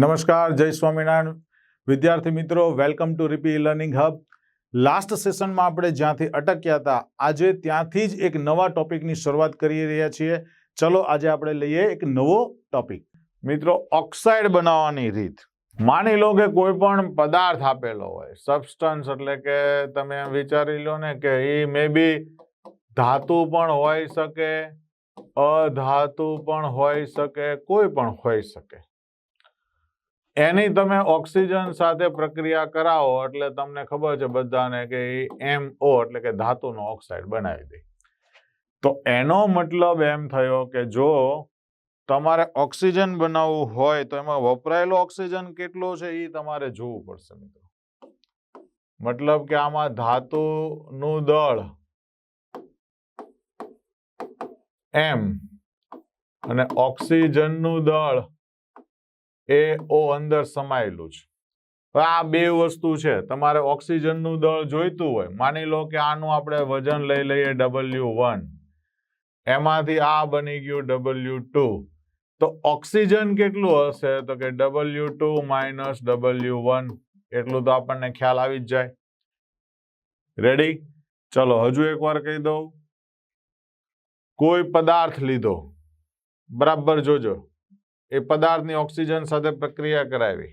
નમસ્કાર, જય સ્વામિનારાયણ. વિદ્યાર્થી મિત્રો વેલકમ ટુ રીપી લર્નિંગ હબ લાસ્ટ સેશનમાં આપણે જ્યાંથી અટક્યા હતા, આજે ત્યાંથી જ એક નવા ટોપિકની શરૂઆત કરી રહ્યા છીએ. ચલો, આજે આપણે લઈએ એક નવો ટોપિક મિત્રો ઓક્સાઇડ બનાવવાની રીત. માની લો કે કોઈ પણ પદાર્થ આપેલો હોય સબસ્ટન્સ એટલે કે તમે એમ વિચારી લો ને કે એ મે બી ધાતુ પણ હોઈ શકે, અધાતુ પણ હોઈ શકે, કોઈ પણ હોઈ શકે. એની તમે ઓક્સિજન સાથે પ્રક્રિયા કરાવો એટલે તમને ખબર છે બધાને કે એમ ઓ એટલે કે ધાતુનો ઓક્સાઇડ બનાવી દે. તો એનો મતલબ એમ થયો કે જો તમારે ઓક્સિજન બનાવવું હોય તો એમાં વપરાયેલો ઓક્સિજન કેટલો છે એ તમારે જોવું પડશે મિત્રો. મતલબ કે આમાં ધાતુનું દળ એમ અને ઓક્સિજનનું દળ એ ઓ અંદર સમાયેલું છે. આ બે વસ્તુ છે. તમારે ઓક્સિજનનું દળ જોઈતું હોય, માની લો કે આનું આપણે વજન લઈ લઈએ ડબલ્યુ વન એમાંથી આ બની ગયું ડબલ્યુ ટુ તો ઓક્સિજન કેટલું હશે? તો કે W two minus W one એટલું તો આપણને ખ્યાલ આવી જ જાય. રેડી ચલો, હજુ એકવાર કહી દઉં. કોઈ પદાર્થ લીધો. બરાબર જોજો. એ પદાર્થની ઓક્સિજન સાથે પ્રક્રિયા કરાવી.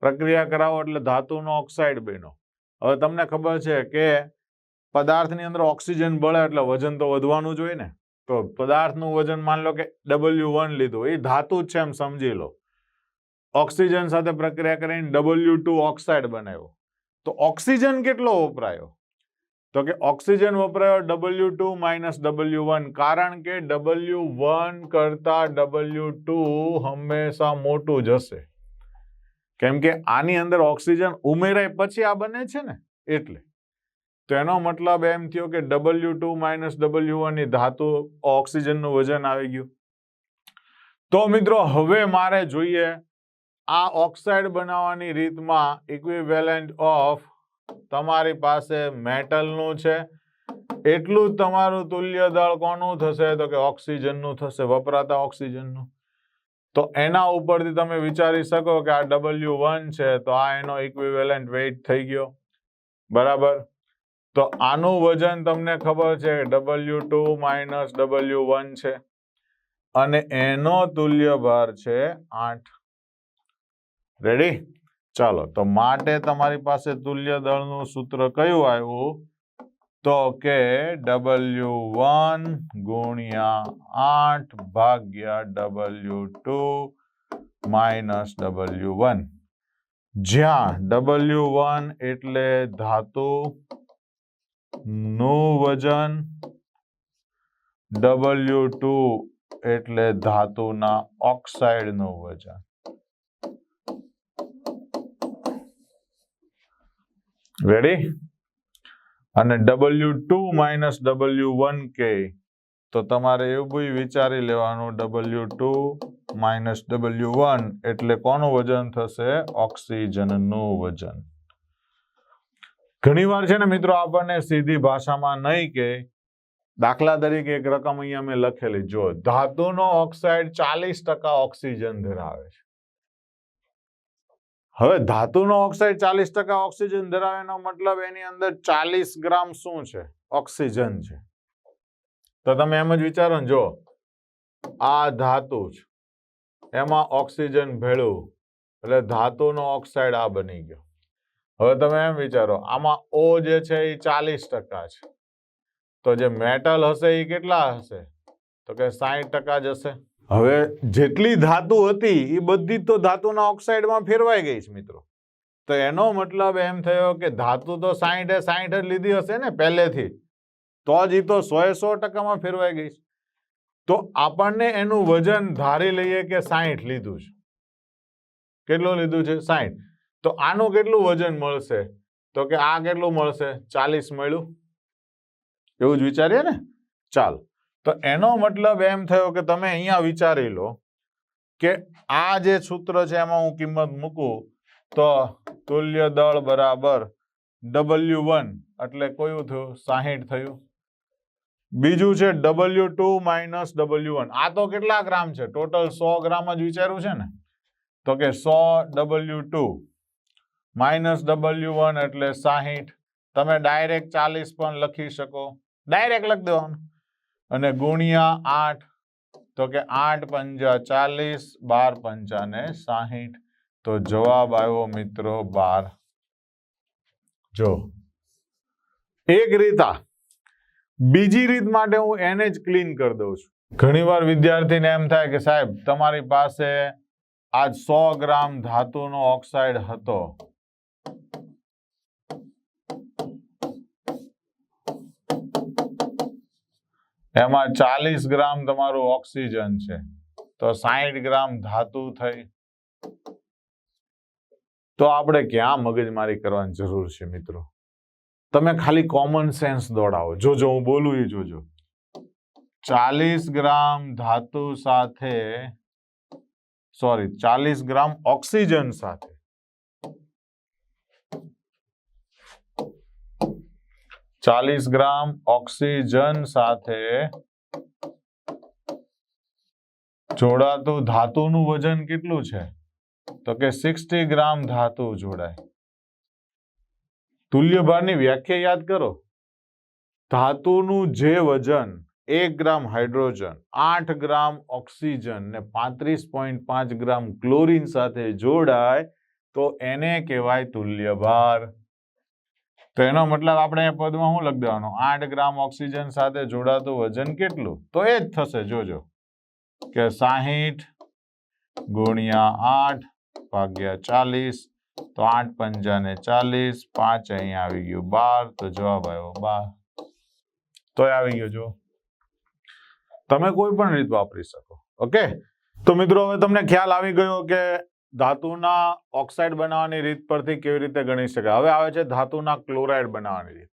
પ્રક્રિયા કરાવો એટલે ધાતુનો ઓક્સાઇડ બન્યો. હવે તમને ખબર છે કે પદાર્થની અંદર ઓક્સિજન બળે એટલે વજન તો વધવાનું જોઈએ ને. તો પદાર્થનું વજન માન લો કે ડબલ્યુ વન લીધું, એ ધાતુ જ છે એમ સમજી લો. ઓક્સિજન સાથે પ્રક્રિયા કરીને ડબલ્યુ ટુ ઓક્સાઇડ બનાવ્યો. તો ઓક્સિજન કેટલો વપરાયો? તો કે oxygen વપરાયો W two minus W one કારણ કે ડબલ્યુ વન કરતા ડબલ્યુ ટુ હંમેશા મોટું જ હશે. કેમ કે આની અંદર ઓક્સિજન ઉમેરાય પછી આ બને છે ને, એટલે. તો એનો મતલબ એમ થયો કે W two minus W one ધાતુ ઓક્સિજનનું વજન આવી ગયું. તો મિત્રો, હવે મારે જોઈએ આ ઓક્સાઇડ બનાવવાની રીતમાં ઇક્વિવેલેન્ટ ઓફ તમારી પાસે મેટલનું છે. એટલું જ તમારું તુલ્ય દળ કોનું થશે? તો કે ઓક્સિજનનું થશે, વપરાતા ઓક્સિજનનું. તો એના ઉપરથી તમે વિચારી શકો કે આ ડબલ્યુ છે, તો આ એનો ઇક્વિવેલન્ટ વેઇટ થઈ ગયો. બરાબર? તો આનું વજન તમને ખબર છે W two minus W one છે. અને એનો તુલ્ય ભાર છે આઠ. રેડી ચાલો, તો માટે તમારી પાસે તુલ્ય દળનું સૂત્ર કયું આવ્યું? તો કે ડબલ્યુ વન ગુણ્યા આઠ ભાગ્યા W two minus W one જ્યાં ડબલ્યુ વન એટલે ધાતુ નું વજન ડબલ્યુ ટુ એટલે ધાતુના ઓક્સાઇડનું વજન. રેડી અને W two minus W one કે તો તમારે એવું વિચારી લેવાનું W two minus W one એટલે કોનું વજન થશે? ઓક્સિજનનું વજન. ઘણીવાર છે ને મિત્રો, આપણને સીધી ભાષામાં નહીં કે દાખલા તરીકે એક રકમ અહીંયા મેં લખેલી જો ધાતુનો ઓક્સાઇડ ચાલીસ ટકા ઓક્સિજન ધરાવે છે. હવે ધાતુનો ઓક્સાઇડ ચાલીસ ટકા ઓક્સિજન ધરાવેનો મતલબ એની અંદર ચાલીસ ગ્રામ શું છે? ઓક્સિજન છે. તો તમે એમ જ વિચારો ને જો આ ધાતુ છે. એમાં ઓક્સિજન ભેળું. એટલે ધાતુનો ઓક્સાઇડ આ બની ગયો. હવે તમે એમ વિચારો, આમાં ઓ જે છે એ ચાલીસ ટકા છે. તો જે મેટલ હશે એ કેટલા હશે? તો કે સાહીઠ ટકા જ હશે. હવે જેટલી ધાતુ હતી, એ બધી તો ધાતુના ઓક્સાઇડમાં ફેરવાઈ ગઈ છે મિત્રો. તો એનો મતલબ એમ થયો કે ધાતુ તો સાહીઠે સાહીઠ જ લીધી હશે ને પહેલેથી તો જ એ તો સો સો ટકામાં ફેરવાઈ ગઈ છે. તો આપણને એનું વજન ધારી લઈએ કે સાહીઠ લીધું છે. કેટલું લીધું છે? સાહીઠ તો આનું કેટલું વજન મળશે? તો કે આ કેટલું મળશે? ચાલીસ મળ્યું. એવું જ વિચારીએ ને? ચાલ. તો એનો મતલબ એમ થયો કે તમે અહીંયા વિચારી લો કે આ જે સૂત્ર છે એમાં હું કિંમત મૂકું, તો તુલ્ય દળ બરાબર ડબલ્યુ વન એટલે કયું થયું? સાહીઠ થયું. બીજું છે W two minus W one આ તો કેટલા ગ્રામ છે? ટોટલ સો ગ્રામ જ વિચાર્યું છે ને? તો કે સો W two minus W one એટલે સાહીઠ. તમે ડાયરેક્ટ ચાલીસ પણ લખી શકો. ડાયરેક્ટ લખી દેવાનું. અને ગુણ્યા આઠ. તો કે આઠ પંજા ચાલીસ, બાર પંચા ને સાહીઠ. તો જવાબ આવ્યો મિત્રો બાર. જો. એક રીત. બીજી રીત માટે હું એને જ ક્લીન કરી દઉં છું. ઘણીવાર વિદ્યાર્થીને એમ થાય કે સાહેબ, તમારી પાસે આજ સો ગ્રામ ધાતુનો ઓક્સાઇડ હતો. એમાં ચાલીસ ગ્રામ તમારું ઓક્સિજન છે. તો સાહીઠ ગ્રામ ધાતુ થઈ. તો આપણે ક્યાં મગજમારી કરવાની જરૂર છે મિત્રો? તમે ખાલી કોમન સેન્સ દોડાવો. જોજો, હું બોલું એ જોજો. ચાલીસ ગ્રામ ધાતુ સાથે સોરી ચાલીસ ગ્રામ ઓક્સિજન સાથે. ચાલીસ ગ્રામ ઓક્સિજન સાથે જોડાતું ધાતુનું વજન કેટલું છે? તો કે સિક્સટી ગ્રામ ધાતુ જોડાય. તુલ્ય ભારની વ્યાખ્યા યાદ કરો. ધાતુનું જે વજન એક ગ્રામ હાઇડ્રોજન, આઠ ગ્રામ ઓક્સિજન ને પાંત્રીસ પોઈન્ટ પાંચ ગ્રામ ક્લોરીન સાથે જોડાય, તો એને કહેવાય તુલ્ય ભાર તો એનો મતલબ આપણે એ પદમાં શું લખી દેવાનું? આઠ ગ્રામ ઓક્સિજન સાથે જોડાતું વજન કેટલું? તો એ જ થશે, જોજો. કે સાહીઠ ગુણ્યા આઠ ભાગ્યા ચાલીસ, તો આઠ પંજાને ચાલીસ, પાંચ અહીંયા આવી ગયું બાર, તો જવાબ આવ્યો બાર. તો આવી ગયો જો તમે કોઈ પણ રીત વાપરી શકો, ઓકે? તો મિત્રો, હવે તમને ખ્યાલ આવી ગયો કે ધાતુના ઓક્સાઇડ બનાવવાની રીત પરથી કેવી રીતે ગણી શકાય? હવે આવે છે ધાતુના ક્લોરાઇડ બનાવવાની રીત.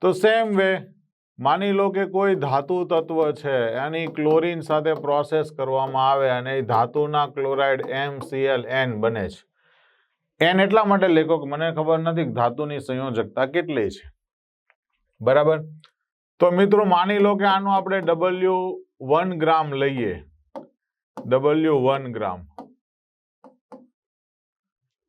તો સેમ વે માની લો કે કોઈ ધાતુ તત્વ છે, એની ક્લોરીન સાથે પ્રોસેસ કરવામાં આવે અને એ ધાતુના ક્લોરાઇડ એમ એન બને છે. એન એટલા માટે લેખો કે મને ખબર નથી ધાતુની સંયોજકતા કેટલી છે. બરાબર? તો મિત્રો, માની લો કે આનું આપણે ડબલ્યુ વન ગ્રામ લઈએ. W one gram.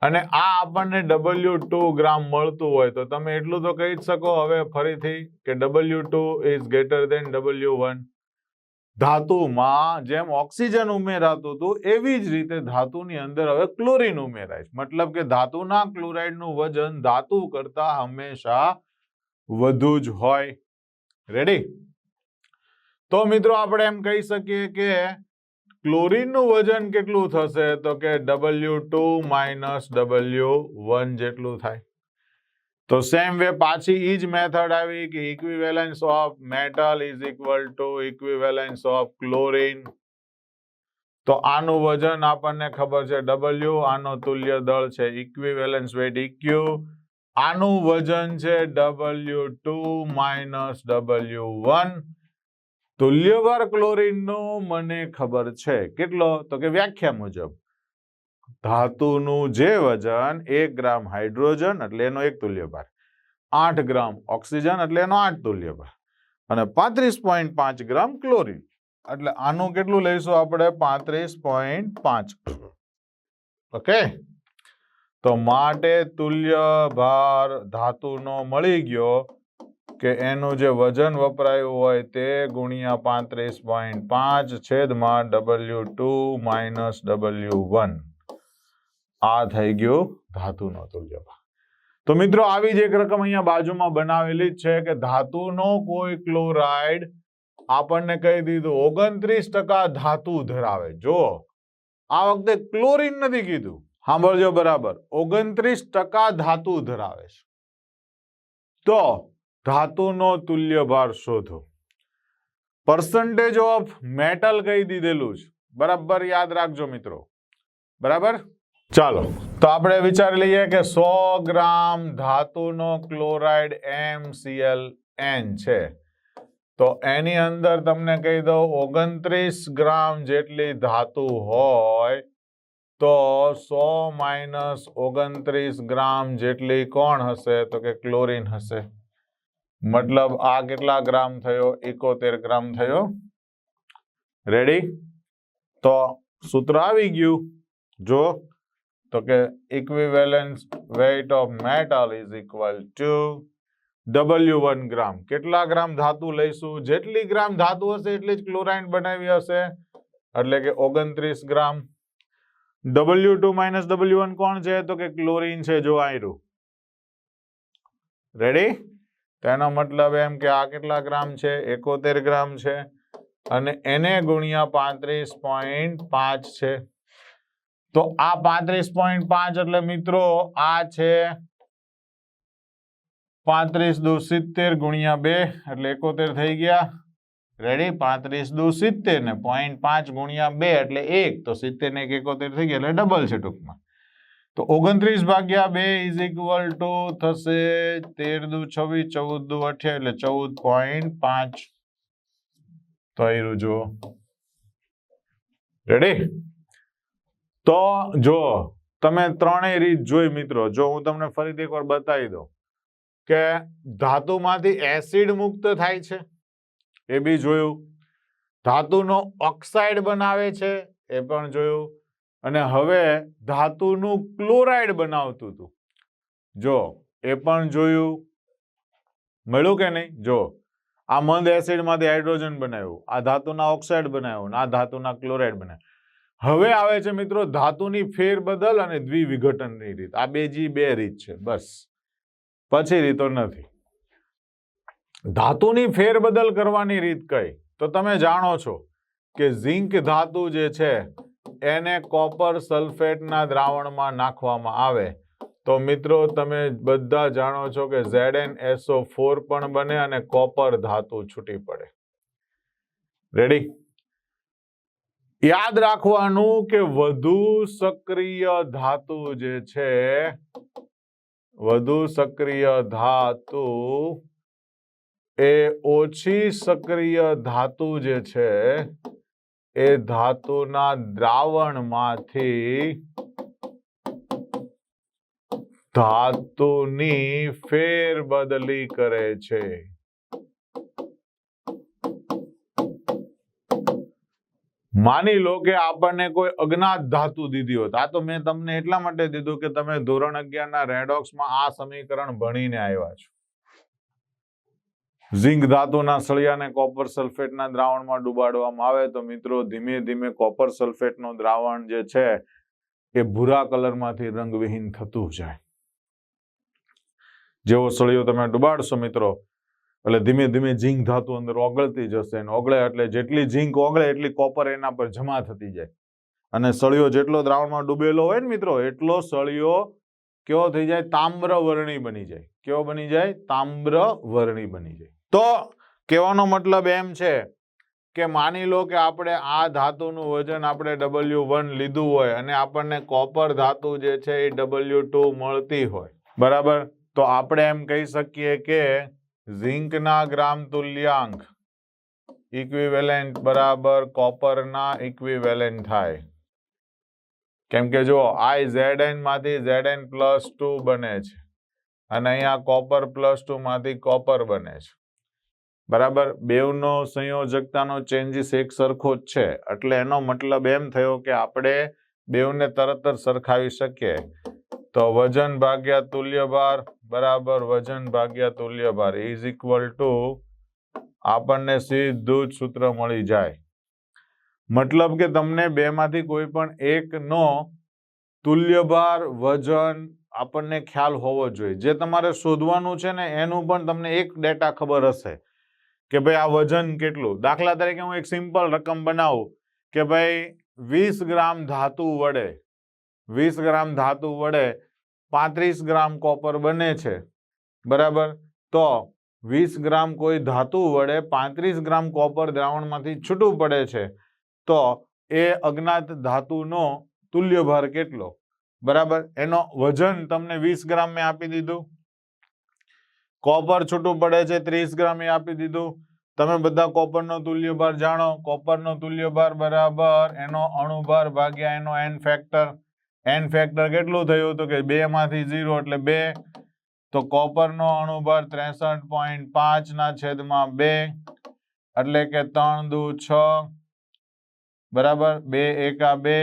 અને આ આપણને ડબલ્યુ ટુ ગ્રામ મળતું હોય તો તમે એટલું તો કહી જ શકો હવે ફરીથી કે W two is greater than W one ધાતુમાં જેમ ઓક્સિજન ઉમેરાતું હતું, એવી જ રીતે ધાતુની અંદર હવે ક્લોરીન ઉમેરાય મતલબ કે ધાતુના ક્લોરાઇડનું વજન ધાતુ કરતા હંમેશા વધુ જ હોય. રેડી તો મિત્રો, આપણે એમ કહી શકીએ કે ક્લોરીનનું વજન કેટલું થશે તો કે ડબલ્યુ ટુ માઇનસ જેટલું થાય. તો સેમ વે પાછી ઈ જ મેથડ આવી કે equivalence of metal is equal to equivalence of chlorine તો આનું વજન આપણને ખબર છે ડબલ્યુ આનો તુલ્ય દળ છે ઇક્વિવેલન્સ વેટ ઇક્યુ આનું વજન છે W two minus W one તુલ્યભાર ક્લોરિનનો મને ખબર છે. કેટલો? તો કે વ્યાખ્યા મુજબ. ધાતુનું જે વજન એક ગ્રામ હાઇડ્રોજન એટલે એનો એક તુલ્યભાર. આઠ ગ્રામ ઓક્સિજન એટલે એનો આઠ તુલ્યભાર. અને પાંત્રીસ પોઈન્ટ પાંચ ગ્રામ ક્લોરિન. એટલે આનું કેટલું લઈશું આપણે? પાંત્રીસ પોઈન્ટ પાંચ. ઓકે? તો માટે તુલ્ય ભાર ધાતુનો મળી ગયો કે એનું જે વજન વપરાયું હોય તે ગુણ્યા પાંત્રીસ પોઈન્ટ પાંચ છેદમાં W two minus W one આ થઈ ગયું ધાતુનો તુલ્યભાર તો મિત્રો, આવી જ એક રકમ અહીંયા બાજુમાં બનાવેલી છે કે ધાતુનો કોઈ ક્લોરાઇડ આપણને કહી દીધું, ઓગણત્રીસ ધાતુ ધરાવે. જો આ વખતે ક્લોરીન નથી કીધું. સાંભળજો બરાબર, ઓગણત્રીસ ધાતુ ધરાવે છે. તો ધાતુનો તુલ્ય ભાર શોધો. પર્સન્ટેજ ઓફ મેટલ કહી દીધેલું છે. બરાબર યાદ રાખજો મિત્રો. બરાબર? ચાલો, તો આપણે વિચારી લઈએ કે સો ગ્રામ ધાતુનો ક્લોરાઇડ એમસીએલ એન છે. તો એની અંદર તમને કહી દઉં, ઓગણત્રીસ ગ્રામ જેટલી ધાતુ હોય, તો સો માઇનસ ઓગણત્રીસ ગ્રામ જેટલી કોણ હશે? તો કે ક્લોરીન હશે. મતલબ આ કેટલા ગ્રામ થયો? એકોતેર ગ્રામ થયો. રેડી તો સૂત્ર આવી ગયું. જો, તો કે equivalence weight of metal is equal to W one gram કેટલા ગ્રામ ધાતુ લઈશું? જેટલી ગ્રામ ધાતુ હશે એટલી જ ક્લોરાઇડ બનાવી હશે. એટલે કે ઓગણત્રીસ gram. W two minus W one કોણ છે? તો કે ક્લોરીન છે, જો આયરું. રેડી તેનો મતલબ એમ કે આ કેટલા ગ્રામ છે? એકોતેર ગ્રામ છે. અને એને ગુણ્યા પાંત્રીસ પોઈન્ટ પાંચ છે. તો આ પાંત્રીસ પોઈન્ટ પાંચ એટલે મિત્રો આ છે પાંત્રીસ દુ સિત્તેર ગુણ્યા બે એટલે એકોતેર થઈ ગયા. રેડી પાંત્રીસ દુ સિત્તેર ને પોઈન્ટ પાંચ ગુણ્યા બે એટલે એક. તો સિત્તેર ને એક એકોતેર થઈ ગયા એટલે ડબલ છે ટૂંકમાં. તો ઓગણત્રીસ ભાગ્યા બે ઇઝ ઇક્વલ ટુ થશે તેર દુ છવ્વીસ ચૌદ દુ અઠ્યા એટલે ચૌદ પોઈન્ટ પાંચ. તો અહીં જુઓ. રેડી તો જો તમે ત્રણેય રીત જોઈ મિત્રો, જો હું તમને ફરીથી એકવાર બતાવી દઉં કે ધાતુમાંથી એસિડ મુક્ત થાય છે. એ બી જોયું. ધાતુનો ઓક્સાઇડ બનાવે છે. એ પણ જોયું. અને હવે ધાતુનું ક્લોરાઇડ બનાવતું હતું જો, એ પણ જોયું? મળ્યું કે નહીં? જો, આ મંદ એસિડમાંથી હાઇડ્રોજન બનાવ્યું, આ ધાતુના ઓક્સાઇડ બનાવ્યું આ ધાતુના ક્લોરાઇડ બનાવ્યું. હવે આવે છે મિત્રો ધાતુની ફેરબદલ અને દ્વિવિઘટનની રીત. આ બે જી બે રીત છે, બસ. પછી રીતો નથી. ધાતુની ફેરબદલ કરવાની રીત કઈ? તો તમે જાણો છો કે ઝિંક ધાતુ જે છે એને કોપર સલ્ફેટના દ્રાવણમાં નાખવામાં આવે. તો મિત્રો, તમે બધા જાણો છો કે ZnSO4 ફોર પણ બને અને કોપર ધાતુ છૂટી પડે. રેડી યાદ રાખવાનું કે વધુ સક્રિય ધાતુ જે છે, વધુ સક્રિય ધાતુ એ ઓછી સક્રિય ધાતુ જે છે એ ધાતુના દ્રાવણમાંથી ધાતુની ફેરબદલી કરે છે. માની લો કે આપણને કોઈ અજ્ઞાત ધાતુ દીધી હોત. આ તો મેં તમને એટલા માટે દીધું કે તમે ધોરણ અગિયારના રેડોક્સમાં આ સમીકરણ ભણીને આવ્યા છો. ઝિંક ધાતુના સળિયાને કોપર સલ્ફેટના દ્રાવણમાં ડુબાડવામાં આવે તો મિત્રો ધીમે ધીમે કોપર સલ્ફેટનું દ્રાવણ જે છે એ ભૂરા કલરમાંથી રંગવિહીન થતું જાય. જેવો સળિયો તમે ડુબાડશો મિત્રો, એટલે ધીમે ધીમે ઝીંક ધાતુ અંદર ઓગળતી જશે અને ઓગળે એટલે જેટલી ઝીંક ઓગળે એટલી કોપર એના પર જમા થતી જાય. અને સળિયો જેટલો દ્રાવણમાં ડૂબેલો હોય ને મિત્રો, એટલો સળિયો કેવો થઈ જાય? તામ્ર વર્ણી બની જાય. કેવો બની જાય? તામ્ર વર્ણી બની જાય. તો કહેવાનો મતલબ એમ છે કે માની લો કે આપણે આ ધાતુનું વજન આપણે ડબલ્યુ વન લીધું હોય અને આપણને કોપર ધાતુ જે છે એ ડબલ્યુ ટુ મળતી હોય, બરાબર? તો આપણે એમ કહી શકીએ કે ઝીંકના ગ્રામ તુલ્યાંક ઇક્વિવેલેન્ટ બરાબર કોપરના ઇક્વિવેલેન્ટ થાય. કેમ કે જો આઈ ઝેડ એનમાંથી ઝેડ એન પ્લસ ટુ બને છે અને અહીંયા કોપર પ્લસ ટુ માંથી કોપર બને છે. બરાબર? બેવનો સંયોજકતાનો ચેન્જીસ એક સરખો જ છે. એટલે એનો મતલબ એમ થયો કે આપણે બેવને તરત જ સરખાવી શકીએ. તો વજન ભાગ્યા તુલ્ય ભાર, બરાબર? વજન ભાગ્યા તુલ્ય ભાર ઇઝ ઇક્વલ ટુ આપણને સીધું જ સૂત્ર મળી જાય. મતલબ કે તમને બેમાંથી કોઈ પણ એકનો તુલ્ય ભાર, વજન આપણને ખ્યાલ હોવો જોઈએ. જે તમારે શોધવાનું છે ને, એનું પણ તમને એક ડેટા ખબર હશે. કે ભાઈ આ વજન કેટલું? દાખલા તરીકે હું એક સિમ્પલ રકમ બનાવું કે ભાઈ વીસ ગ્રામ ધાતુ વડે, વીસ ગ્રામ ધાતુ વડે પાંત્રીસ ગ્રામ કોપર બને છે. બરાબર? તો વીસ ગ્રામ કોઈ ધાતુ વડે પાંત્રીસ ગ્રામ કોપર દ્રાવણમાંથી છૂટું પડે છે. તો એ અજ્ઞાત ધાતુનો તુલ્ય ભાર કેટલો? બરાબર? એનો વજન તમને વીસ ગ્રામ મેં આપી દીધું. કોપર છૂટું પડે છે, ત્રીસ ગ્રામ એ આપી દીધું. તમે બધા કોપરનો તુલ્ય ભાર જાણો. કોપરનો તુલ્ય ભાર બરાબર એનો અણુભાર ભાગ્યા એનો એન ફેક્ટર એન ફેક્ટર કેટલું થયું તો કે બે માંથી ઝીરો એટલે બે. તો કોપરનો અણુભાર ત્રેસઠ પોઈન્ટ પાંચ ના છેદમાં બે. એટલે કે ત્રણ દુ છ. બરાબર? બે એકા બે.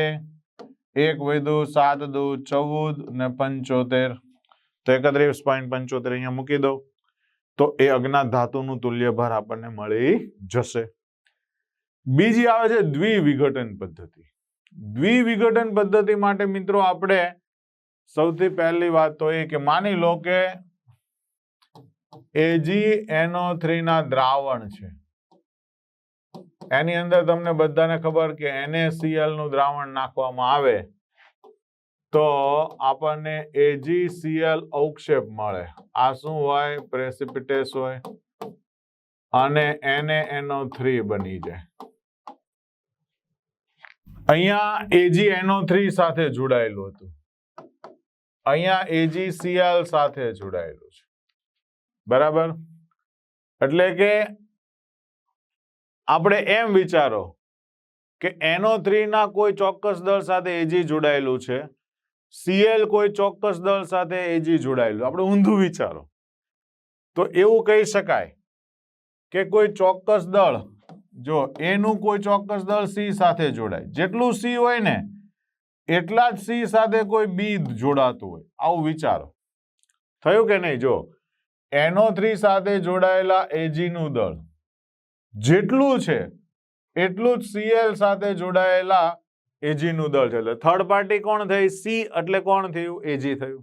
એક વધુ સાત દુ ચૌદ ને પંચોતેર. તો એકત્રીસ પોઈન્ટ પંચોતેર અહીંયા મૂકી દો તો એ અજ્ઞાત ધાતુનું તુલ્ય ભાર આપણને મળી જશે. બીજી આવે છે દ્વિવિઘટન પદ્ધતિ. દ્વિવિઘટન પદ્ધતિ માટે મિત્રો આપણે સૌથી પહેલી વાત તો એ કે માની લો કે એજી ના દ્રાવણ છે. એની અંદર તમને બધાને ખબર કે એનએસીએલનું દ્રાવણ નાખવામાં આવે. તો આપણને AgCl અવક્ષેપ મળે. આ શું હોય? પ્રેસિપિટેસ હોય. અને NaNO3 બની જાય. અહીંયા AgNO3 સાથે જોડાયેલું હતું. અહીંયા AgCl સાથે જોડાયેલું છે. બરાબર? એટલે કે આપણે એમ વિચારો કે NO3 ના કોઈ ચોક્કસ દળ સાથે એજી જોડાયેલું છે. Cl કોઈ ચોક્કસ દળ સાથે એજી જોડાયેલું. આપણે ઊંધું વિચારો. તો એવું કહી શકાય કે કોઈ ચોક્કસ દળ, જો એનું કોઈ ચોક્કસ દળ સી સાથે જોડાય. જેટલું સી હોય ને, એટલા જ સી સાથે કોઈ બી જોડાતું હોય. આવું વિચારો. થયું કે નહીં? જો, એનો થ્રી સાથે જોડાયેલા એજીનું દળ, જેટલું છે, એટલું જ સીએલ સાથે જોડાયેલા Ag નું દળ છે. એટલે થર્ડ પાર્ટી કોણ થઈ? સી, એટલે કોણ થયું? એજી થયું.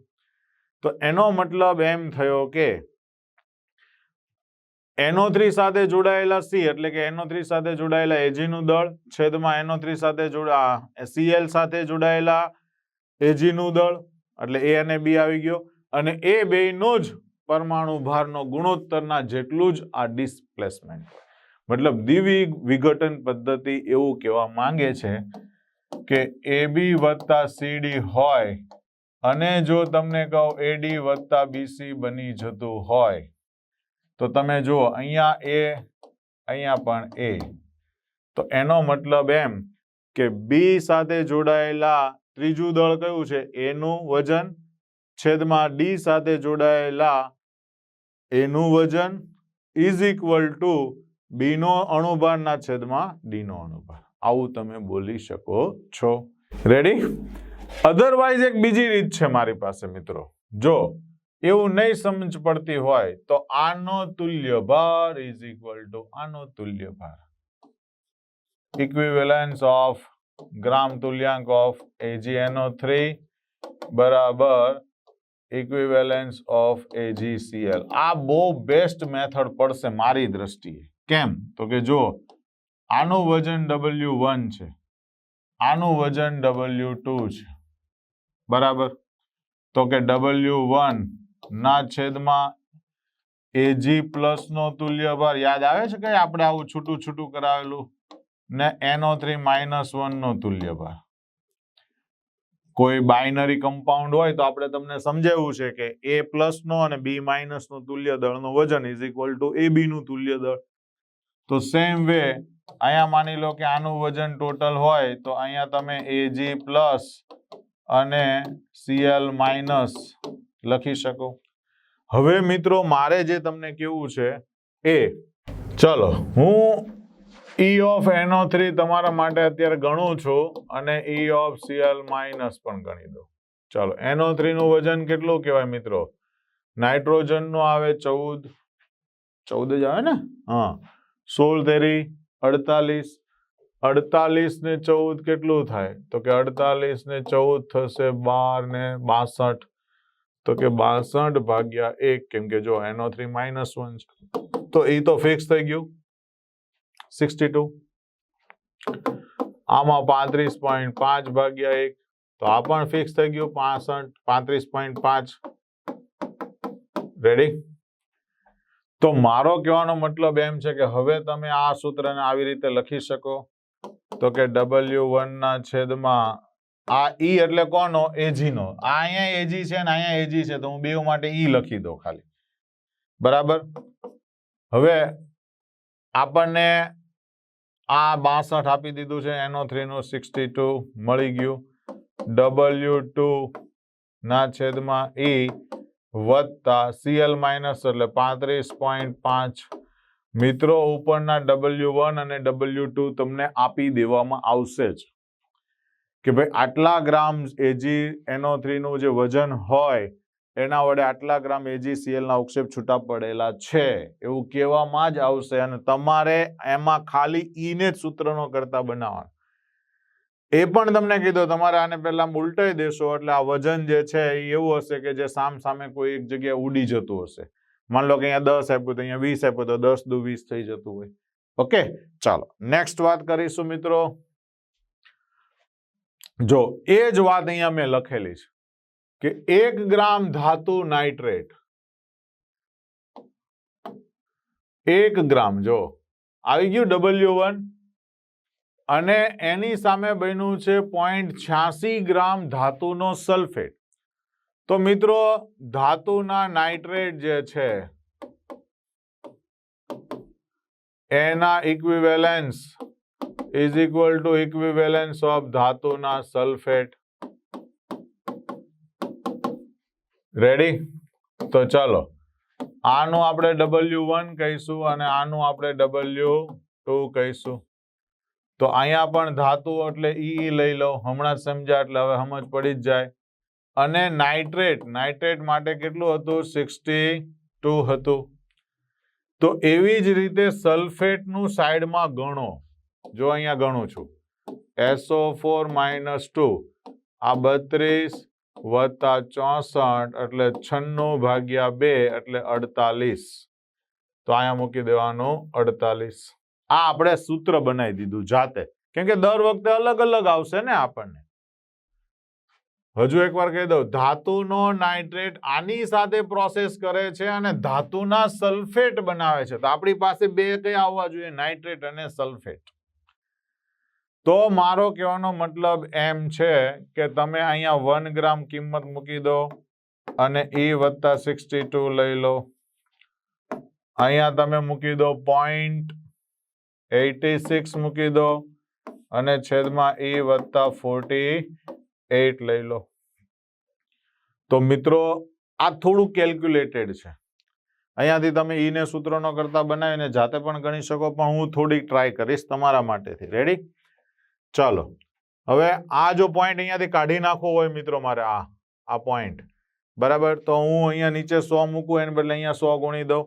તો એનો મતલબ એમ થયો કે NO3 સાથે જોડાયેલા સી, એટલે કે NO3 સાથે જોડાયેલા એજીનું દળ છેદમાં NO3 સાથે જોડા Cl સાથે જોડાયેલા એજીનું દળ એટલે એ અને બી આવી ગયો. અને એ બેયનો જ પરમાણુ ભારનો ગુણોત્તરના જેટલું જ આ ડિસ્પ્લેસમેન્ટ. મતલબ દ્વિ વિઘટન પદ્ધતિ એવું કહેવા માંગે છે કે AB વત્તા સીડી હોય અને જો તમને કહું એડી વત્તા બીસી બની જતું હોય, તો તમે જુઓ અહીંયા એ, અહીંયા પણ એ. તો એનો મતલબ એમ કે બી સાથે જોડાયેલા ત્રીજું દળ કયું છે? એનું વજન છેદમાં ડી સાથે જોડાયેલા એનું વજન ઇઝ ઇક્વલ ટુ બી નો અણુભારના છેદમાં ડી નો અણુભાર. આવું તમે બોલી શકો છો. રેડી અધરવાઇઝ એક બીજી રીત છે મારી પાસે, મિત્રો. જો એવું નહીં સમજ પડતી હોય, તો આનો તુલ્ય ભાર ઇઝ ઇક્વલ ટુ આનો તુલ્ય ભાર ઇક્વિવેલન્સ ઓફ ગ્રામ તુલ્યાંક ઓફ AgNO3 બરાબર ઇક્વિવેલન્સ ઓફ AgCl આ બહુ બેસ્ટ મેથડ પડશે મારી દ્રષ્ટિએ. કેમ? તો કે જો આનું વજન ડબલ્યુ વન છે. આનું વજન ડબલ્યુ ટુ છે. બરાબર? તો કે ડબલ્યુ વન ના છેદમાં એજી પ્લસ નો તુલ્ય ભાર યાદ આવે છે કે આપણે આવું છૂટું છૂટું કરાવેલું? ને એનો થ્રી માઇનસ વન નો તુલ્ય ભાર કોઈ બાઇનરી કમ્પાઉન્ડ હોય તો આપણે તમને સમજાવ્યું છે કે એ પ્લસ નો અને બી માઇનસ નો તુલ્ય દળનું વજન ઇઝ ઇક્વલ ટુ AB નું તુલ્ય દળ. તો સેમ વે અહીંયા માની લો કે આનું વજન ટોટલ હોય, તો અહીંયા તમે એજી પ્લસ અને સીએલ માઇનસ લખી શકો. હવે મિત્રો, મારે જે તમને કેવું છે એ. ચલો, હું ઈ ઓફ એનો થ્રી તમારા માટે અત્યારે ગણું છું અને ઈ ઓફ સીએલ માઇનસ પણ ગણી દઉં. ચલો એનો થ્રીનું વજન કેટલું કહેવાય મિત્રો? નાઇટ્રોજનનું આવે ચૌદ. ચૌદ જ આવે ને? હા. સોળ તેરી. અડતાલીસ અડતાલીસ ને ચૌદ કેટલું થાય? તો કે અડતાલીસ ને ચૌદ થશે બાર ને બાસઠ. તો કે બાસઠ ભાગ્યા એક, કેમ કે જો એનો થ્રી માઇનસ વન છે. તો એ તો ફિક્સ થઈ ગયું. સિક્સટી ટુ આમાં પાંત્રીસ પોઈન્ટ પાંચ ભાગ્યા એક, તો આ પણ ફિક્સ થઈ ગયું પાસઠ, પાંત્રીસ પોઈન્ટ પાંચ. રેડી તો મારો કહેવાનો મતલબ એમ છે કે હવે તમે આ સૂત્રને આવી રીતે લખી શકો. તો કે ડબલ્યુ વનના છેદમાં આ ઈ એટલે કોનો? એજીનો આ અહીંયા એજી છે ને અહીંયા એજી છે, તો હું બે માટે ઈ લખી દઉં ખાલી. બરાબર? હવે આપણને આ બાસઠ આપી દીધું છે, એનો થ્રીનું સિક્સટી ટુ મળી ગયું. ડબલ્યુ ટુ ના છેદમાં ઈ વત્તા સીએલ માઇનસ એટલે પાંત્રીસ પોઈન્ટ પાંચ. મિત્રો, ઉપરના ડબલ્યુ વન અને ડબલ્યુ ટુ તમને આપી દેવામાં આવશે જ. કે ભાઈ, આટલા ગ્રામ એજી એનો થ્રીનું જે વજન હોય, એના વડે આટલા ગ્રામ એજી સીએલના ઉક્ષેપ છૂટા પડેલા છે. એવું કહેવામાં જ આવશે અને તમારે એમાં ખાલી ઈને જ સૂત્રનો કરતા બનાવવાનો. એ પણ તમને કીધું, તમારે આને પહેલા ઉલટાઈ દેશો, એટલે આ વજન જે છે એ એવું હશે કે જે સામ સામે કોઈ એક જગ્યાએ ઉડી જતું હશે. માન લો કે અહીંયા દસ આપ્યું તો અહીંયા વીસ આપ્યું તો દસ દુ વીસ થઈ જતું હોય. ઓકે, ચાલો નેક્સ્ટ વાત કરીશું મિત્રો. જો, એ જ વાત અહીંયા મેં લખેલી છે કે એક ગ્રામ ધાતુ નાઇટ્રેટ. એક ગ્રામ, જો, આવી ગયું ડબલ્યુ વન અને એની સામે બન્યું છે પોઈન્ટ છ્યાસી ગ્રામ ધાતુનો સલ્ફેટ. તો મિત્રો, ધાતુના નાઇટ્રેટ જે છે, એના equivalence is equal to equivalence of ધાતુના સલ્ફેટ. રેડી તો ચાલો, આનું આપણે ડબલ્યુ વન કહીશું અને આનું આપણે ડબલ્યુ ટુ કહીશું. તો અહીંયા પણ ધાતુ એટલે ઈ લઈ લો. હમણાં જ સમજ્યા એટલે હવે સમજ પડી જ જાય. અને નાઇટ્રેટ નાઇટ્રેટ માટે કેટલું હતું? સિક્સટી ટુ હતું. તો એવી જ રીતે સલ્ફેટનું સાઈડમાં ગણો. જો અહીંયા ગણું છું. SO four minus two. આ બત્રીસ વત્તા ચોસઠ એટલે છન્નું ભાગ્યા બે એટલે અડતાલીસ. તો અહીંયા મૂકી દેવાનું અડતાલીસ. આ આપણે સૂત્ર બનાવી દીધું જાતે. કેમ કે દર વખતે અલગ અલગ આવશે ને આપણને. હજુ એકવાર કહી દઉં, ધાતુનો નાઇટ્રેટ આની સાથે પ્રોસેસ કરે છે અને ધાતુના સલ્ફેટ બનાવે છે. તો આપણી પાસે બે કયા આવવા જોઈએ? નાઇટ્રેટ અને સલ્ફેટ તો મારો કહેવાનો મતલબ એમ છે કે તમે અહીંયા વન ગ્રામ કિંમત મૂકી દો અને એ વત્તા સિક્સટી ટુ લઈ લો. અહીંયા તમે મૂકી દો પોઈન્ટ એટી સિક્સ મૂકી દો અને છેદમાં એ વત્તા ફોર્ટી એટ લઈ લો. તો મિત્રો, આ થોડું કેલ્ક્યુલેટેડ છે. અહીંયાથી તમે ઈને સૂત્રોનો કરતા બનાવીને જાતે પણ ગણી શકો, પણ હું થોડીક ટ્રાય કરીશ તમારા માટેથી. રેડી ચાલો. હવે આ જો પોઈન્ટ અહીંયાથી કાઢી નાખવો હોય મિત્રો મારે, આ આ પોઈન્ટ બરાબર? તો હું અહીંયા નીચે સો મૂકું, એને બદલે અહીંયા સો ગુણી દઉં.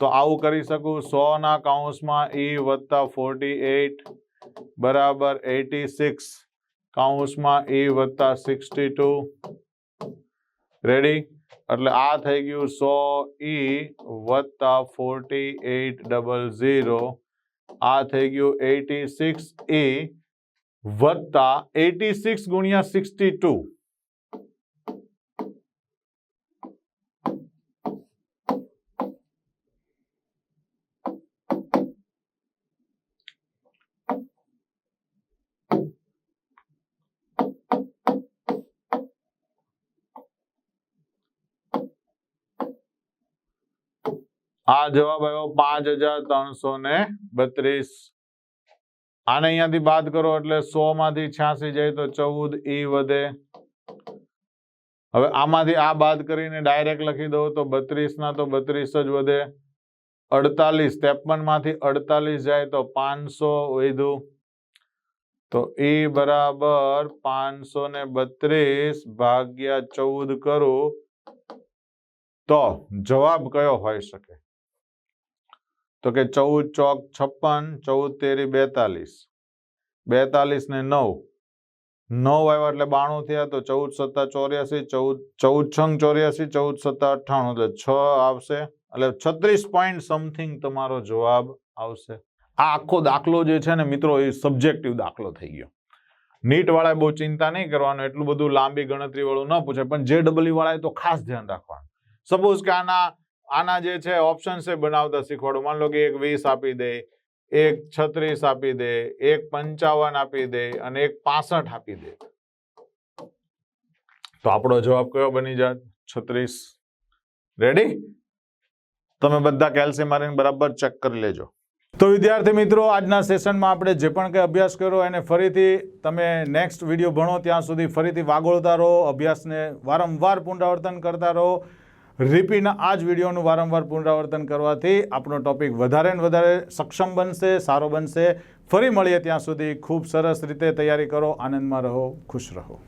તો આવું કરી શકું. સો ના કાઉન્સમાં ઈ વત્તા ફોર્ટી એટ બરાબર એટી સિક્સ કાઉન્સમાં ઈ વત્તા સિક્સટી ટુ રેડી એટલે આ થઈ ગયું સો ઈ વત્તા ફોર્ટી એટ ડબલ ઝીરો આ થઈ ગયું એટી સિક્સ ઈ વત્તા એટી સિક્સ ગુણ્યા સિક્સટી ટુ આ જવાબ આવ્યો પાંચ હજાર ત્રણસો ને બત્રીસ. આને અહીંયાથી બાદ કરો એટલે સો માંથી છ્યાસી જાય તો ચૌદ ઈ વધે. હવે આમાંથી આ બાદ કરીને ડાયરેક્ટ લખી દો તો બત્રીસ ના તો બત્રીસ જ વધે. અડતાલીસ ત્રેપનમાંથી અડતાલીસ જાય તો પાંચસો વધ્યું તો ઈ બરાબર પાંચસો ને બત્રીસ ભાગ્યા ચૌદ કરું તો જવાબ કયો હોઈ શકે? તો કે ચૌદ ચોક છપ્પન, ચૌદ તેરી બેતાલીસ. બેતાલીસ ને નવ. નવ આવ્યા એટલે બાણું થયા તો ચૌદ સત્તા ચોર્યાસી, ચૌદ ચૌદ છંગ ચોર્યાસી, ચૌદ સત્તા અઠ્ઠાણું. એટલે છ આવશે. એટલે છત્રીસ પોઈન્ટ સમથિંગ તમારો જવાબ આવશે. આ આખો દાખલો જે છે ને મિત્રો એ સબ્જેક્ટિવ દાખલો થઈ ગયો. નીટ વાળાએ બહુ ચિંતા નહીં કરવાનું, એટલું બધું લાંબી ગણતરી વાળું ન પૂછે પણ જે ડબલ્યુ વાળાએ તો ખાસ ધ્યાન રાખવાનું. સપોઝ કે આના આના જે છે ઓપ્શન છે બનાવતા શીખવાડું. માન લો કે એક વીસ આપી દે, એક છત્રીસ આપી દે, એક પંચાવન આપી દે અને એક પાસઠ આપી દે. તો આપણો જવાબ કયો બની જાય? છત્રીસ. રેડી તમે બધા કેલ્સી મારીને બરાબર ચેક કરી લેજો. તો વિદ્યાર્થી મિત્રો, આજના સેશનમાં આપણે જે પણ કંઈ અભ્યાસ કર્યો, એને ફરીથી તમે નેક્સ્ટ વીડિયો ભણો, ત્યાં સુધી ફરીથી વાગોળતા રહો, અભ્યાસને વારંવાર પુનરાવર્તન કરતા રહો. રીપીના આ જ વિડીયોનું વારંવાર પુનરાવર્તન કરવાથી આપણો ટોપિક વધારે ને વધારે સક્ષમ બનશે, સારો બનશે. ફરી મળીએ ત્યાં સુધી ખૂબ સરસ રીતે તૈયારી કરો, આનંદમાં રહો, ખુશ રહો.